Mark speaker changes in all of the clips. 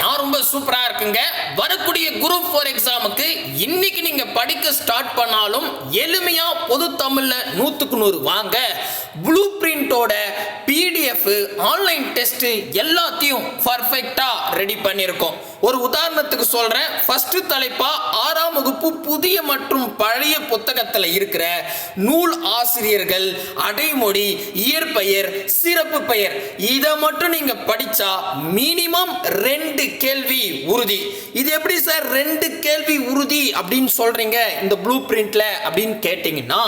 Speaker 1: நான் ரொம்ப சூப்பரா இருக்குங்க. வரக்கூடிய குரூப் ஃபோர் எக்ஸாமுக்கு இன்னைக்கு நீங்க படிக்க ஸ்டார்ட் பண்ணாலும் எளிமையா பொது தமிழ்ல நூத்துக்கு நூறு வாங்க. ப்ளூ பிரிண்டோட பிடிஎஃப் ஆன்லைன் டெஸ்ட் எல்லாத்தையும் பர்ஃபெக்டா ரெடி பண்ணியிருக்கோம். ஒரு உதாரணத்துக்கு சொல்றேன். ஃபர்ஸ்ட் தலைப்பா ஆறாம் வகுப்பு புதிய மற்றும் பழைய புத்தகத்தில் இருக்கிற நூல் ஆசிரியர்கள் அடைமொழி இயற்பெயர் சிறப்பு பெயர் இதை மட்டும் நீங்க படிச்சா மினிமம் ரெண்டு கேள்வி உறுதி. இது எப்படி சார் ரெண்டு கேள்வி உறுதி அப்படின்னு சொல்றீங்க? இந்த ப்ளூ பிரிண்ட்ல அப்படின்னு கேட்டீங்கன்னா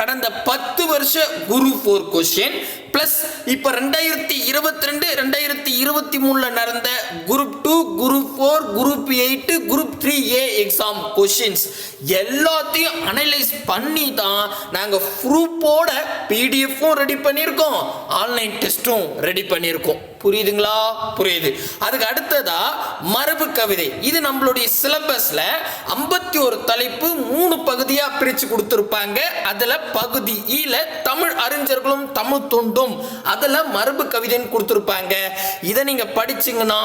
Speaker 1: கடந்த பத்து வருஷ குரு ஃபோர் கொஸ்டின் பிளஸ் இப்போ ரெண்டாயிரத்தி இருபத்தி ரெண்டு ரெண்டாயிரத்தி இருபத்தி மூணுல நடந்த group two group four group eight group three A exam questions எல்லாத்தையும் அனலைஸ் பண்ணி தான் நாங்கள் ப்ரூஃபோட பிடிஎஃப்பும் ரெடி பண்ணியிருக்கோம். ஆன்லைன் டெஸ்ட்டும் ரெடி பண்ணியிருக்கோம். புரியுதுங்களா? புரியுது. அதுக்கு அடுத்ததா மரபு கவிதை. இது நம்மளுடைய சிலபஸ்ல ஐம்பத்தி ஒரு தலைப்பு மூணு பகுதியா பிரிச்சு கொடுத்துருப்பாங்க. அதுல பகுதி ஈல தமிழ் அறிஞர்களும் தமிழ் தொண்டும் அதுல மரபு கவிதைன்னு கொடுத்துருப்பாங்க. இதை நீங்க படிச்சீங்கன்னா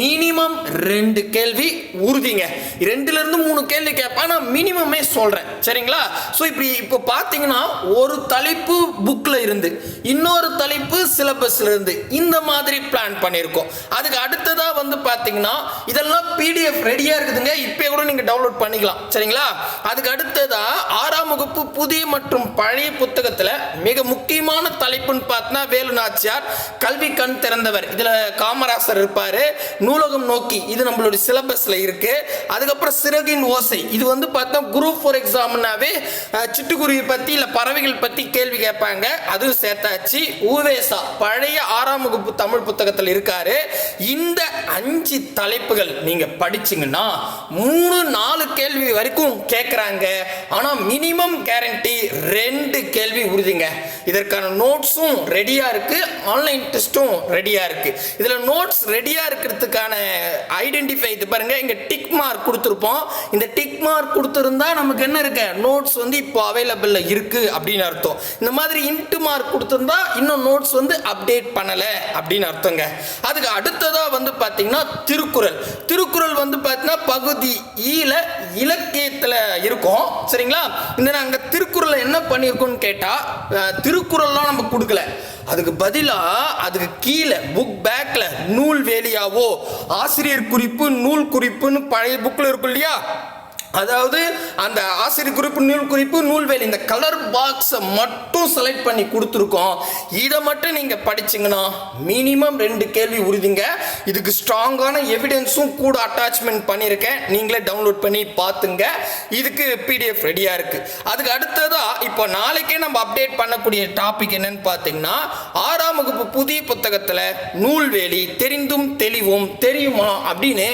Speaker 1: மினிமம் ரெண்டு கேள்வி உறுதிங்க. ரெண்டுல இருந்து மூணு கேள்வி கேட்பேன் நான் மினிமமே சொல்றேன். சரிங்களா? ஸோ இப்படி இப்போ பார்த்தீங்கன்னா ஒரு தலைப்பு புக்ல இருந்து இன்னொரு தலைப்பு சிலபஸ்ல இருந்து இந்த மாதிரி பிளான் பண்ணியிருக்கோம். அதுக்கு அடுத்ததா வந்து பார்த்தீங்கன்னா இதெல்லாம் பிடிஎஃப் ரெடியா இருக்குதுங்க. இப்போ கூட நீங்க டவுன்லோட் பண்ணிக்கலாம். சரிங்களா? அதுக்கு அடுத்ததா ஆறாம் வகுப்பு புதிய மற்றும் பழைய புத்தகத்துல மிக முக்கியமான தலைப்புன்னு பார்த்தா வேலு நாச்சியார் கல்வி கண் திறந்தவர். இதுல காமராசர் இருப்பார். நூலகம் நோக்கி. இது நம்மளுடைய சிலபஸ்ல இருக்கு. அதுக்கப்புறம் சிறகின் ஓசை. இது வந்து பார்த்தா குரூப் ஃபோர் எக்ஸாம்னாவே சிட்டுக்குருவி பத்தி இல்லை பறவைகள் பத்தி கேள்வி கேட்பாங்க. அதுவும் சேர்த்தாச்சு. ஊவேசா. பழைய ஆறாம் வகுப்பு தமிழ் புத்தகத்தில் இருக்காரு. இந்த அஞ்சு தலைப்புகள் நீங்க படிச்சீங்கன்னா மூணு நாலு கேள்வி வரைக்கும் கேட்குறாங்க ஆனால் மினிமம் கேரண்டி ரெண்டு கேள்வி உறுதிங்க. இதற்கான நோட்ஸும் ரெடியாக இருக்கு. ஆன்லைன் டெஸ்ட்டும் ரெடியாக இருக்கு. இதில் நோட்ஸ் ரெடியாக இருக்கிறதுக்கான ஐடென்டிஃபை இது பாருங்க. இங்கே டிக் மார்க் கொடுத்துருப்போம். இந்த டிக் மார்க் கொடுத்துருந்தா நமக்கு என்ன இருக்கு? நோட்ஸ் வந்து இப்போ அவைலபிளில் இருக்கு அப்படின்னு அர்த்தம். இந்த மாதிரி இன்ட்டு மார்க் கொடுத்துருந்தா இன்னும் நோட்ஸ் வந்து அப்டேட் பண்ணலை அப்படின்னு அர்த்தம். அர்த்தங்க. அதுக்கு அடுத்ததா வந்து பார்த்தீங்கன்னா திருக்குறள். திருக்குறள் வந்து பார்த்தீங்கன்னா பகுதி ஈல இலக்கியத்துல இருக்கும். சரிங்களா? இந்த நாங்கள் திருக்குறளை என்ன பண்ணியிருக்கோம்னு கேட்டால் திருக்குறள்லாம் நம்ம கொடுக்கல. அதுக்கு பதிலா அதுக்கு கீழே புக் பேக்கில் நூல் வேலியாவோ ஆசிரியர் குறிப்பு நூல் குறிப்புன்னு பழைய புக்கில் இருக்கும் இல்லையா? அதாவது அந்த ஆசிரியர் குறிப்பு நூல் குறிப்பு நூல்வேலி இந்த கலர் பாக்ஸை மட்டும் செலக்ட் பண்ணி கொடுத்துருக்கோம். இதை மட்டும் நீங்கள் படிச்சிங்கன்னா மினிமம் ரெண்டு கேள்வி உறுதிங்க. இதுக்கு ஸ்ட்ராங்கான எவிடன்ஸும் கூட அட்டாச்மெண்ட் பண்ணியிருக்கேன். நீங்களே டவுன்லோட் பண்ணி பார்த்துங்க. இதுக்கு பிடிஎஃப் ரெடியாக இருக்குது அதுக்கு அடுத்ததாக இப்போ நாளைக்கே நம்ம அப்டேட் பண்ணக்கூடிய டாபிக் என்னன்னு பார்த்தீங்கன்னா ஆறாம் வகுப்பு புதிய புத்தகத்தில் நூல்வேலி தெரிந்தும் தெளிவும் தெரியுமா அப்படின்னு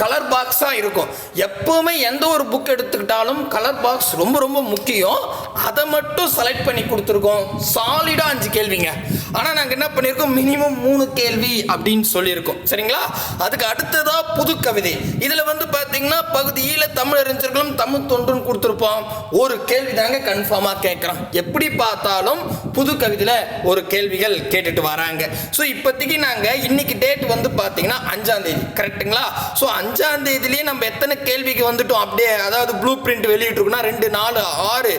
Speaker 1: கலர் பாக்ஸாக இருக்கும். எப்போவுமே எந்த ஒரு புக் எடுத்துக்கிட்டாலும் கலர் பாக்ஸ் ரொம்ப ரொம்ப முக்கியம். அதை மட்டும் செலக்ட் பண்ணி கொடுத்துருக்கோம். சாலிடாக அஞ்சு கேள்விங்க. ஆனால் நாங்கள் என்ன பண்ணியிருக்கோம் மினிமம் மூணு கேள்வி அப்படின்னு சொல்லியிருக்கோம். சரிங்களா? அதுக்கு அடுத்ததாக புது கவிதை. இதில் வந்து பார்த்தீங்கன்னா பகுதியில் தமிழறிஞர்களும் தமிழ் தொன்றுன்னு கொடுத்துருப்போம். ஒரு கேள்வி தாங்க கன்ஃபார்மாக கேட்குறோம். எப்படி பார்த்தாலும் புது கவிதையில் ஒரு கேள்விகள் கேட்டுட்டு வராங்க. ஸோ இப்போதைக்கு நாங்கள் இன்னைக்கு டேட் வந்து பார்த்தீங்கன்னா அஞ்சாம் தேதி. கரெக்ட்டுங்களா ஸோ அஞ்சாம் தேதியிலேயே நம்ம எத்தனை கேள்விக்கு வந்துட்டோம்? அப்படியே அதாவது ப்ளூ பிரிண்ட் வெளியிட்டிருக்குன்னா ரெண்டு நாலு ஆறு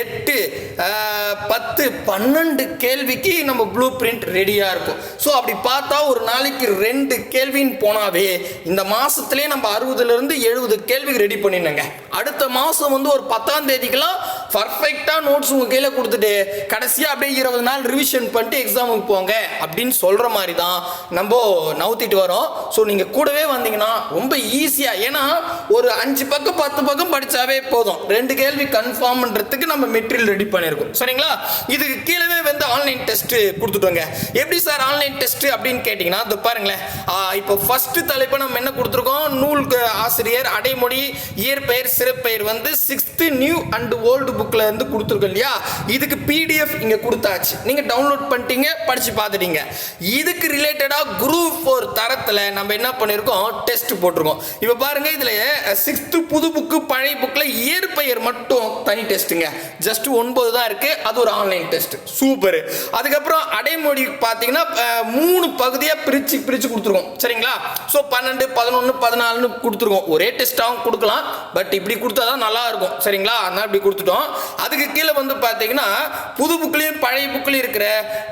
Speaker 1: எட்டு ஆஹ், பத்து பன்னெண்டு கேள்விக்கு நம்ம ப்ளூ பிரிண்ட் ரெடியாக இருக்கும். ஸோ அப்படி பார்த்தா ஒரு நாளைக்கு ரெண்டு கேள்வின்னு போனாவே இந்த மாசத்துலயே நம்ம அறுபதுலேருந்து எழுபது கேள்விக்கு ரெடி பண்ணிடணுங்க. அடுத்த மாதம் வந்து ஒரு பத்தாம் தேதிக்கெல்லாம் பர்ஃபெக்டாக நோட்ஸ் உங்கள் கையில் கொடுத்துட்டு கடைசியாக அப்படியே இருபது நாள் ரிவிஷன் பண்ணிட்டு எக்ஸாமுக்கு போங்க அப்படின்னு சொல்கிற மாதிரி தான் நம்ம நவுத்திட்டு வரோம். ஸோ நீங்கள் கூடவே வந்தீங்கன்னா ரொம்ப ஈஸியாக ஏன்னா ஒரு அஞ்சு பக்கம் பத்து பக்கம் படித்தாவே போதும். ரெண்டு கேள்வி கன்ஃபார்ம்ன்றதுக்கு நம்ம மெட்டீரியல் ரெடி பண்ணியிருக்கோம் சரிங்களா? இதுக்கு கீழே வந்து ஆன்லைன் டெஸ்ட் கொடுத்துட்டோங்க எப்படி சார் ஆன்லைன் டெஸ்ட் அப்படின்னு கேட்டிங்கன்னா அது பாருங்களேன். இப்போ ஃபர்ஸ்ட் தலைப்பு நம்ம என்ன கொடுத்துருக்கோம்? நூல் ஆசிரியர் அடைமொழி இயற்பெயர் சிறப்பெயர் வந்து சிக்ஸ்த்து நியூ அண்ட் ஓல்டு புக்கில் இருந்து கொடுத்துருக்கோம் இல்லையா? இதுக்கு பிடிஎஃப் இங்கே கொடுத்தாச்சு. நீங்கள் டவுன்லோட் பண்ணிட்டீங்க படித்து பார்த்துட்டீங்க. இதுக்கு ரிலேட்டடாக குரூப் ஃபோர் தரத்தில் நம்ம என்ன பண்ணியிருக்கோம் டெஸ்ட் போட்டிருக்கோம். இப்போ பாருங்கள் இதில் சிக்ஸ்த்து புது புக்கு பழைய புக்கில் இயற்பெயர் மட்டும் தனி டெஸ்ட்டுங்க ஜஸ்ட் ஒன்பது தான் இருக்குது அது ஒரு ஆன்லைன் டெஸ்ட் சூப்பர் அதுக்கப்புறம் அடைமொழி பார்த்தீங்கன்னா மூணு பகுதியாக பிரித்து பிரித்து கொடுத்துருக்கோம் சரிங்களா? ஸோ பன்னெண்டு பதினொன்று பதினாலுன்னு கொடுத்துருக்கோம் ஒரே டெஸ்ட்டாகவும் கொடுக்கலாம். பட் இப்படி கொடுத்தா தான் நல்லா இருக்கும். சரிங்களா? அதனால் இப்படி கொடுத்துட்டோம். அதுக்கு கீழே வந்து பார்த்தீங்கன்னா புது புக்லேயும் பழைய புக்லேயும் இருக்கிற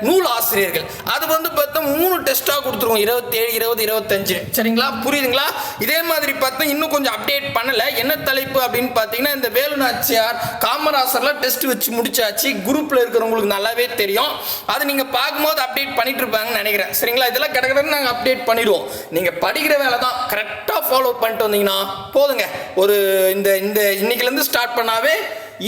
Speaker 1: நூல் ஆசிரியர்கள். அது வந்து பார்த்தா மூணு டெஸ்ட்டாக கொடுத்துருவோம். இருபத்தேழு இருபது இருபத்தஞ்சு சரிங்களா? புரியுதுங்களா? இதே மாதிரி பார்த்தா இன்னும் கொஞ்சம் அப்டேட் பண்ணலை. என்ன தலைப்பு அப்படின்னு பார்த்தீங்கன்னா இந்த வேலு நாச்சியார் காமராசர்லாம் டெஸ்ட் வச்சு முடிச்சாச்சு. குரூப்பில் இருக்கிறவங்களுக்கு நல்லாவே தெரியும். அது நீங்கள் பார்க்கும்போது அப்டேட் பண்ணிட்டு இருப்பாங்கன்னு நினைக்கிறேன். சரிங்களா? இதெல்லாம் கிடக்கிறன்னு நாங்கள் அப்டேட் பண்ணிடுவோம். நீங்கள் படிக்கிற வேலை தான். கரெக்டாக ஃபாலோ பண்ணிட்டு வந்தீங்கன்னா போதுங்க. ஒரு இந்த இந்த இன்னைக்குலேருந்து ஸ்டார்ட் பண்ணாவே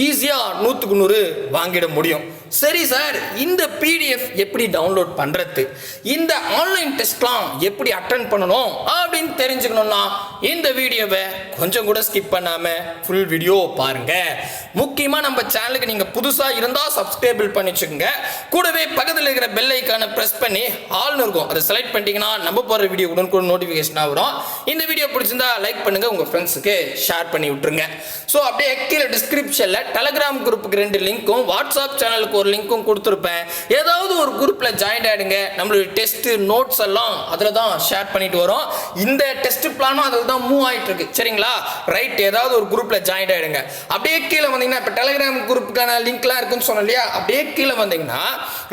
Speaker 1: ஈஸியாக நூற்றுக்கு நூறு வாங்கிட முடியும். சரி சார் இந்த பிடிஎஃப் எப்படி டவுன்லோட் பண்ணுறது இந்த ஆன்லைன் டெஸ்ட்லாம் எப்படி அட்டன் பண்ணணும் அப்படின்னு தெரிஞ்சுக்கணும்னா இந்த வீடியோவை கொஞ்சம் கூட ஸ்கிப் பண்ணாமல் ஃபுல் வீடியோ பாருங்க. முக்கியமாக நம்ம சேனலுக்கு நீங்கள் புதுசாக இருந்தால் சப்ஸ்கிரைபிள் பண்ணிச்சுக்கோங்க. கூடவே பக்கத்தில் இருக்கிற பெல் ஐக்கானை ப்ரெஸ் பண்ணி ஆள்னு இருக்கும். அதை செலக்ட் பண்ணிட்டீங்கன்னா நம்ம போகிற வீடியோ உடனுக்குடன் நோட்டிஃபிகேஷனாக வரும். இந்த வீடியோ பிடிச்சிருந்தா லைக் பண்ணுங்கள் உங்கள் ஃப்ரெண்ட்ஸுக்கு ஷேர் பண்ணி விட்டுருங்க. ஸோ அப்படியே கீழே டிஸ்கிரிப்ஷனில் டெலகிராம் குரூப்புக்கு ரெண்டு லிங்க்கும் வாட்ஸ்அப் சேனலுக்கு ஒரு லிங்க்கும் கொடுத்துருப்பேன். ஏதாவது ஒரு குரூப்பில் ஜாயின் ஆகிடுங்க நம்மளுடைய டெஸ்ட்டு நோட்ஸ் எல்லாம் அதில் தான் ஷேர் பண்ணிட்டு வரோம். இந்த டெஸ்ட் பிளானும் அதில் தான் மூவ் ஆகிட்டு இருக்கு. சரிங்களா? ரைட் ஏதாவது ஒரு குரூப்பில் ஜாயின் ஆகிடுங்க அப்படியே கீழே வந்தீங்கன்னா இப்போ டெலகிராம் குரூப்புக்கான லிங்க்லாம் இருக்குன்னு சொன்னோம் இல்லையா? அப்படியே கீழே வந்தீங்கன்னா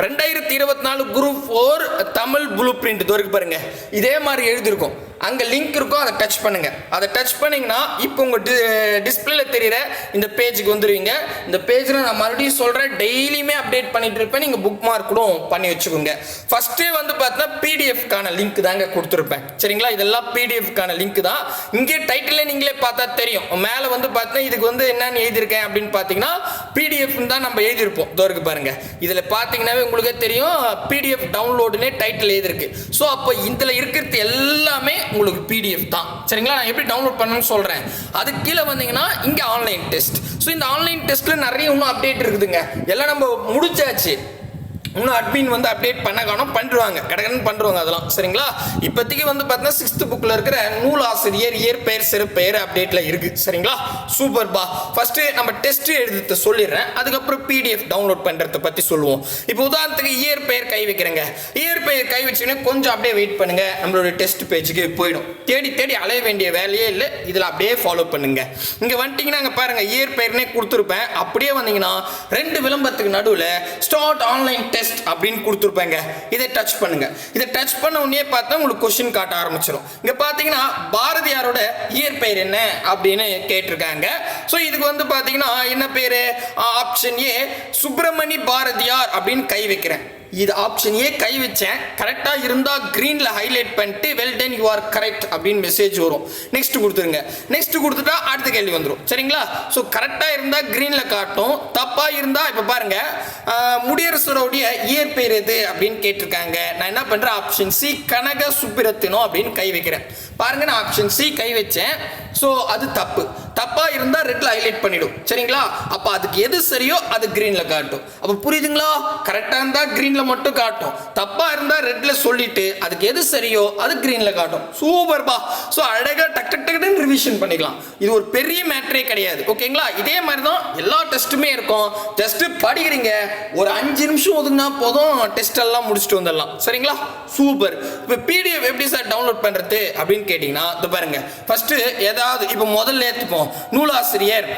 Speaker 1: ரெண்டாயிரத்தி இருபத்தி நாலு group four Tamil blue print இது வரைக்கும் பாருங்க. இதே மாதிரி எழுதியிருக்கும். அங்கே லிங்க் இருக்கும் அதை டச் பண்ணுங்கள் அதை டச் பண்ணிங்கன்னா இப்போ உங்கள் டி டிஸ்பிளேல தெரியிற இந்த பேஜுக்கு வந்துடுவீங்க இந்த பேஜில் நான் மறுபடியும் சொல்கிறேன் டெய்லியுமே அப்டேட் பண்ணிட்டு இருப்பேன். நீங்கள் புக் மார்க் கூட பண்ணி வச்சுக்கோங்க. ஃபஸ்ட்டே வந்து பார்த்தீங்கன்னா பிடிஎஃப்கான லிங்க் தாங்க கொடுத்துருப்பேன். சரிங்களா? இதெல்லாம் பிடிஎஃப்கான லிங்க் தான். இங்கே டைட்டிலே நீங்களே பார்த்தா தெரியும். மேலே வந்து பார்த்தீங்கன்னா இதுக்கு வந்து என்னென்னு எழுதியிருக்கேன் அப்படின்னு பார்த்தீங்கன்னா பிடிஎஃப்னு தான் நம்ம எழுதியிருப்போம். தோருக்கு பாருங்கள் இதில் பார்த்தீங்கன்னாவே உங்களுக்கே தெரியும் பிடிஎஃப் டவுன்லோடுனே டைட்டில் எழுதிருக்கு ஸோ அப்போ இதில் இருக்கிறது எல்லாமே உங்களுக்கு பிடிஎஃப் தான். சரிங்களா? நான் எப்படி டவுன்லோட் பண்ணணும்னு சொல்கிறேன் அதுக்கு கீழே வந்தீங்கன்னா இங்கே ஆன்லைன் டெஸ்ட் ஸோ இந்த ஆன்லைன் டெஸ்ட்டில் நிறைய இன்னும் அப்டேட் இருக்குதுங்க. எல்லாம் நம்ம முடிச்சாச்சு. இன்னும் அட்மின் வந்து அப்டேட் பண்ண காணும் பண்ணுவாங்க கடகடன் பண்ணுவாங்க அதெல்லாம். சரிங்களா? இப்போதைக்கு வந்து பார்த்தீங்கன்னா சிக்ஸ்த் புக்கில் இருக்கிற நூல் ஆசிரியர் இயற்பெயர் சிறப்பெயர் அப்டேட்டில் இருக்குது சரிங்களா? சூப்பர் பா. ஃபஸ்ட்டு நம்ம டெஸ்ட் எழுதுறது சொல்லிடுறேன். அதுக்கப்புறம் பிடிஎஃப் டவுன்லோட் பண்ணுறதை பற்றி சொல்லுவோம். இப்போ உதாரணத்துக்கு இயற்பெயர் கை வைக்கிறேங்க. இயற்பெயர் கை வச்சுன்னா கொஞ்சம் அப்படியே வெயிட் பண்ணுங்க. நம்மளோட டெஸ்ட் பேஜுக்கு போயிடும். தேடி தேடி அலைய வேண்டிய வேலையே இல்லை. இதில் அப்படியே ஃபாலோ பண்ணுங்க. இங்கே வந்துட்டிங்கன்னா அங்கே பாருங்க இயற்பெயர்னே கொடுத்துருப்பேன். அப்படியே வந்தீங்கன்னா ரெண்டு விளம்பரத்துக்கு நடுவில் ஸ்டார்ட் ஆன்லைன் டெஸ்ட் அப்படின்னு கொடுத்துருப்பேங்க. இதை டச் பண்ணுங்க. இதை டச் பண்ண உடனே பார்த்தா உங்களுக்கு கொஸ்டின் காட்ட ஆரம்பிச்சிடும் இங்கே பார்த்தீங்கன்னா பாரதியாரோட இயற்பெயர் என்ன அப்படின்னு கேட்டிருக்காங்க. ஸோ இதுக்கு வந்து பார்த்தீங்கன்னா என்ன பேர்? ஆப்ஷன் ஏ சுப்பிரமணி பாரதியார் அப்படின்னு கை வைக்கிறேன். இது ஆப்ஷன் ஏ கை வச்சேன். கரெக்டாக இருந்தால் க்ரீனில் ஹைலைட் பண்ணிட்டு well done you are correct அப்படின்னு மெசேஜ் வரும். நெக்ஸ்ட் கொடுத்துருங்க. நெக்ஸ்ட் கொடுத்துட்டா அடுத்த கேள்வி வந்துடும் சரிங்களா? ஸோ கரெக்டாக இருந்தால் க்ரீனில் காட்டும். தப்பாக இருந்தால் இப்போ பாருங்க முடியரசருடைய இயற்பெயர் எது அப்படின்னு கேட்டிருக்காங்க. நான் என்ன பண்ணுறேன் ஆப்ஷன் சி கனக சுப்பிரத்தினம் அப்படின்னு கை வைக்கிறேன். பாருங்க நான் ஆப்ஷன் சி கை வச்சேன். ஸோ அது தப்பு. தப்பாக இருந்தால் ரெட்டில் ஹைலைட் பண்ணிடும். சரிங்களா? அப்போ அதுக்கு எது சரியோ அது க்ரீனில் காட்டும். அப்போ புரியுதுங்களா? கரெக்டாக இருந்தால் க்ரீனில் மட்டும் காட்டும். தப்பாக இருந்தால் ரெட்டில் சொல்லிட்டு அதுக்கு எது சரியோ அது க்ரீனில் காட்டும். சூப்பர்பா ஸோ அழகாக டக் டக் டக்குன்னு ரிவிஷன் பண்ணிக்கலாம். இது ஒரு பெரிய மேட்ரே கிடையாது. ஓகேங்களா இதே மாதிரி தான் எல்லா டெஸ்ட்டுமே இருக்கும். டெஸ்ட்டு படிக்கிறீங்க. ஒரு அஞ்சு நிமிஷம் ஒதுங்கினா போதும். டெஸ்ட் எல்லாம் முடிச்சுட்டு வந்துடலாம். சரிங்களா? சூப்பர் இப்போ பிடிஎஃப் எப்படி சார் டவுன்லோட் பண்ணுறது அப்படின்னு கேட்டிங்கன்னா இது பாருங்க. ஃபஸ்ட்டு ஏதாவது இப்போ முதல்ல ஏற்றுப்போம் நூலாசிரியர்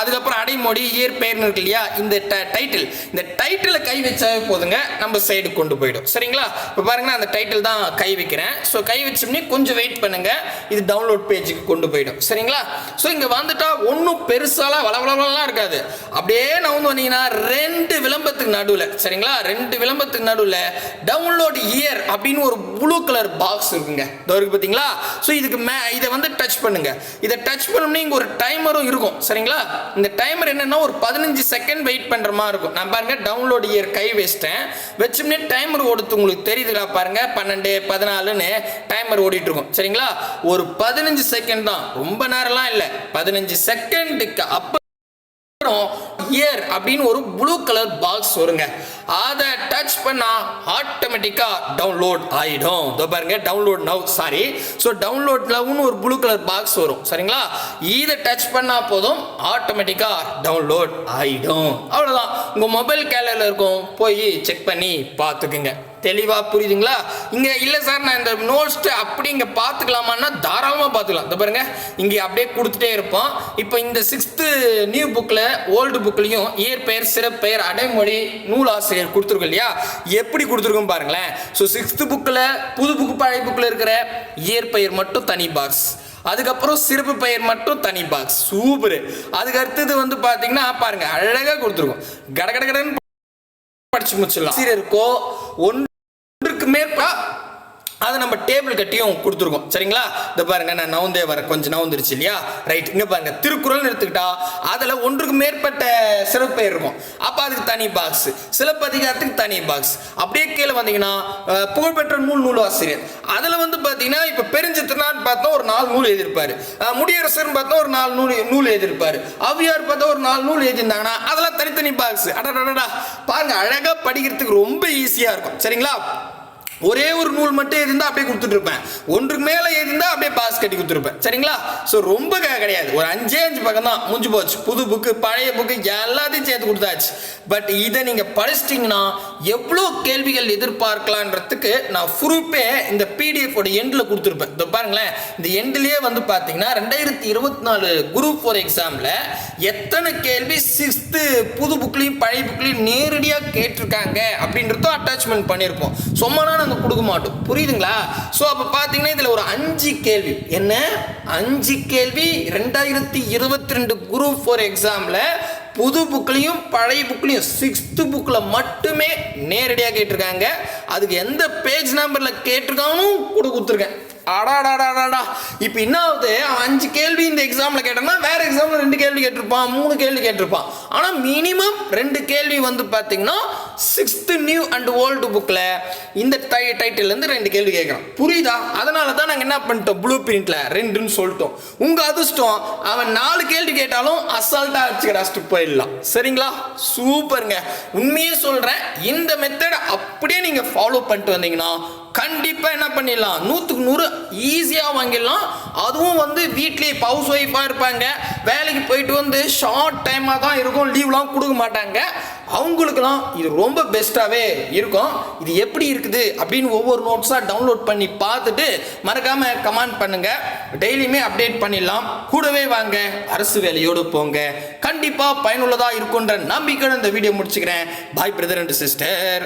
Speaker 1: அதுக்கப்புறம் அடைமொழி இயற்பெயர்னு இருக்கு இல்லையா? இந்த டைட்டில் இந்த டைட்டிலை கை வச்சாவே போதுங்க நம்ம சைடு கொண்டு போயிடும். சரிங்களா? இப்போ பாருங்க நான் அந்த டைட்டில் தான் கை வைக்கிறேன். ஸோ கை வச்சோம்னே கொஞ்சம் வெயிட் பண்ணுங்க. இது டவுன்லோட் பேஜுக்கு கொண்டு போயிடும். சரிங்களா? ஸோ இங்கே வந்துட்டா ஒன்றும் பெருசாலாம் வளவளவலாம் இருக்காது. அப்படியே நான் வந்து வந்தீங்கன்னா ரெண்டு விளம்பரத்துக்கு நடுவில் சரிங்களா? ரெண்டு விளம்பரத்துக்கு நடுவில் டவுன்லோட் இயர் அப்படின்னு ஒரு ப்ளூ கலர் பாக்ஸ் இருக்குங்க. இதோ இருக்கு பார்த்தீங்களா ஸோ இதுக்கு மே இதை வந்து டச் பண்ணுங்க. இதை டச் பண்ணோம்னா இங்கே ஒரு டைமரும் இருக்கும். சரிங்களா? இந்த டைமர் என்னன்னா ஒரு பதினஞ்சு செகண்ட் வெயிட் பண்ணுற மாதிரி இருக்கும். நான் பாருங்க டவுன்லோட் இயர் கை வச்சிட்டேன். வச்சோம்னே டைமர் ஓடுத்து உங்களுக்கு தெரியுதுங்களா பாருங்க. பன்னெண்டு பதினாலுன்னு டைமர் ஓடிட்டு இருக்கும். சரிங்களா? ஒரு பதினஞ்சு செகண்ட் தான். ரொம்ப நேரம்லாம் இல்லை. பதினஞ்சு செகண்டுக்கு அப்ப இயர் அப்படின்னு ஒரு ப்ளூ கலர் பாக்ஸ் வருங்க. அதை டச் பண்ணால் ஆட்டோமேட்டிக்காக டவுன்லோட் ஆகிடும் இதோ பாருங்க download now sorry so download நவ்னு ஒரு ப்ளூ கலர் பாக்ஸ் வரும். சரிங்களா? இதை டச் பண்ணால் போதும் ஆட்டோமேட்டிக்காக டவுன்லோட் ஆகிடும் அவ்வளோதான் உங்கள் மொபைல் கேலரில் இருக்கும் போய் செக் பண்ணி பார்த்துக்குங்க. தெளிவா புரியுதுங்களா? இங்க இல்ல சார் நான் இந்த நோட்ஸ் அப்படி இங்க பாத்துக்கலாமான்னா தாராளமா பாத்துக்கலாம். இந்த பாருங்க இங்க அப்படியே கொடுத்துட்டே இருப்போம். இப்போ இந்த சிக்ஸ்த்து நியூ புக்ல ஓல்டு புக்லயும் இயற்பெயர் சிறப்பெயர் அடைமொழி நூலாசிரியர் கொடுத்துருக்கோம் இல்லையா? எப்படி கொடுத்துருக்கோம் பாருங்களேன். ஸோ சிக்ஸ்த்து புக்கில் புது புக்கு பழைய புக்கில் இருக்கிற இயற்பெயர் மட்டும் தனி பாக்ஸ் அதுக்கப்புறம் சிறப்பு பெயர் மட்டும் தனி பாக்ஸ் சூப்பர் அதுக்கு அடுத்தது வந்து பாத்தீங்கன்னா பாருங்க அழகா கொடுத்துருக்கோம். கட கட கடன்னு படிச்சு முடிச்சிடலாம். ஆசிரியருக்கோ இதுக்கு மேற்பா அதை நம்ம டேபிள் கட்டியும் கொடுத்துருக்கோம். சரிங்களா? இந்த பாருங்க நான் நவுந்தே வர கொஞ்சம் நவுந்துருச்சு இல்லையா? ரைட் இங்க பாருங்க திருக்குறள்னு எடுத்துக்கிட்டா அதில் ஒன்றுக்கு மேற்பட்ட சிறப்பெயர் இருக்கும். அப்போ அதுக்கு தனி பாக்ஸ் சிலப்பதிகாரத்துக்கு தனி பாக்ஸ் அப்படியே கீழே வந்தீங்கன்னா புகழ்பெற்ற நூல் நூல் ஆசிரியர் அதில் வந்து பார்த்தீங்கன்னா இப்போ பெருஞ்சித்தனான்னு பார்த்தா ஒரு நாலு நூல் எழுதியிருப்பார். அஹ், முடியரசர்னு பார்த்தா ஒரு நாலு நூல் நூல் எழுதியிருப்பார். அவ்வியார் பார்த்தா ஒரு நாலு நூல் எழுதியிருந்தாங்கன்னா அதெல்லாம் தனித்தனி பாக்ஸ் அடடா பாருங்க அழகாக படிக்கிறதுக்கு ரொம்ப ஈஸியாக இருக்கும். சரிங்களா? ஒரே ஒரு நூல் மட்டும் இருந்தா அப்படியே கொடுத்துட்டு இருப்பேன். ஒன்றுக்கு மேல இருந்தா அப்படியே பாஸ் கட்டி கொடுத்துருப்பேன். சரிங்களா? ஸோ ரொம்ப கிடையாது. ஒரு அஞ்சே அஞ்சு பக்கம் தான் முடிஞ்சு போச்சு. புது புக்கு பழைய புக்கு எல்லாத்தையும் சேர்த்து கொடுத்தாச்சு. பட் இதை நீங்க படிச்சிட்டிங்கன்னா எவ்வளோ கேள்விகள் எதிர்பார்க்கலான்றதுக்கு நான் ப்ரூஃபே இந்த பிடிஎஃப் ஓட எண்டில் கொடுத்துருப்பேன். இதோ பாருங்களேன். இந்த எண்ட்லயே வந்து பார்த்தீங்கன்னா ரெண்டாயிரத்தி இருபத்தி நாலு குரூப் ஃபோர் எக்ஸாமில் எத்தனை கேள்வி சிக்ஸ்த்து புது புக்லையும் பழைய புக்லையும் நேரடியாக கேட்டிருக்காங்க அப்படின்றதும் அட்டாச்மெண்ட் பண்ணியிருப்போம். சும்மானா நாங்கள் கொடுக்க மாட்டோம். புரியுதுங்களா? ஸோ அப்போ பார்த்தீங்கன்னா இதில் ஒரு அஞ்சு கேள்வி. என்ன? அஞ்சு கேள்வி. ரெண்டாயிரத்தி இருபத்தி ரெண்டு குரூப் ஃபோர் எக்ஸாமில் புது புக்லையும் பழைய புக்லையும் சிக்ஸ்த்து புக்கில் மட்டுமே நேரடியாக கேட்டிருக்காங்க. அதுக்கு எந்த பேஜ் நம்பரில் கேட்டிருக்கானும் கூட கொடுத்துருக்கேன். அடாடாடாடாடா. இப்போ என்ன ஆகுது? அவன் அஞ்சு கேள்வி இந்த எக்ஸாமில் கேட்டான்னா வேற எக்ஸாமில் ரெண்டு கேள்வி கேட்டிருப்பான் மூணு கேள்வி கேட்டிருப்பான். ஆனால் மினிமம் ரெண்டு கேள்வி வந்து பார்த்தீங்கன்னா சிக்ஸ்த்து நியூ அண்ட் ஓல்டு புக்கில் இந்த டை டைட்டில்லேருந்து ரெண்டு கேள்வி கேட்குறான் புரியுதா? அதனால தான் நாங்கள் என்ன பண்ணிட்டோம்? ப்ளூ பிரிண்ட்டில் ரெண்டுன்னு சொல்லிட்டோம். உங்கள் அதிர்ஷ்டம் அவன் நாலு கேள்வி கேட்டாலும் அசால்ட்டாக வச்சுக்கிற அஸ்ட்டு போயிடலாம். சரிங்களா? சூப்பருங்க. உண்மையே சொல்கிறேன் இந்த மெத்தடை அப்படியே நீங்கள் ஃபாலோ பண்ணிட்டு வந்தீங்கன்னா கண்டிப்பாக என்ன பண்ணிடலாம்? நூற்றுக்கு நூறு ஈஸியாக வாங்கிடலாம். அதுவும் வந்து வீட்லேயே பவுஸ் ஒய்ஃபாக இருப்பாங்க. வேலைக்கு போயிட்டு வந்து ஷார்ட் டைமாக தான் இருக்கும். லீவ்லாம் கொடுக்க மாட்டாங்க. அவங்களுக்குலாம் இது ரொம்ப பெஸ்ட்டாகவே இருக்கும். இது எப்படி இருக்குது அப்படின்னு ஒவ்வொரு நோட்ஸாக டவுன்லோட் பண்ணி பார்த்துட்டு மறக்காமல் கமெண்ட் பண்ணுங்கள் டெய்லியுமே அப்டேட் பண்ணிடலாம். கூடவே வாங்க. அரசு வேலையோடு போங்க. கண்டிப்பாக பயனுள்ளதாக இருக்குன்ற நம்பிக்கையோட இந்த வீடியோ முடிச்சுக்கிறேன். பாய் பிரதர் அண்ட் சிஸ்டர்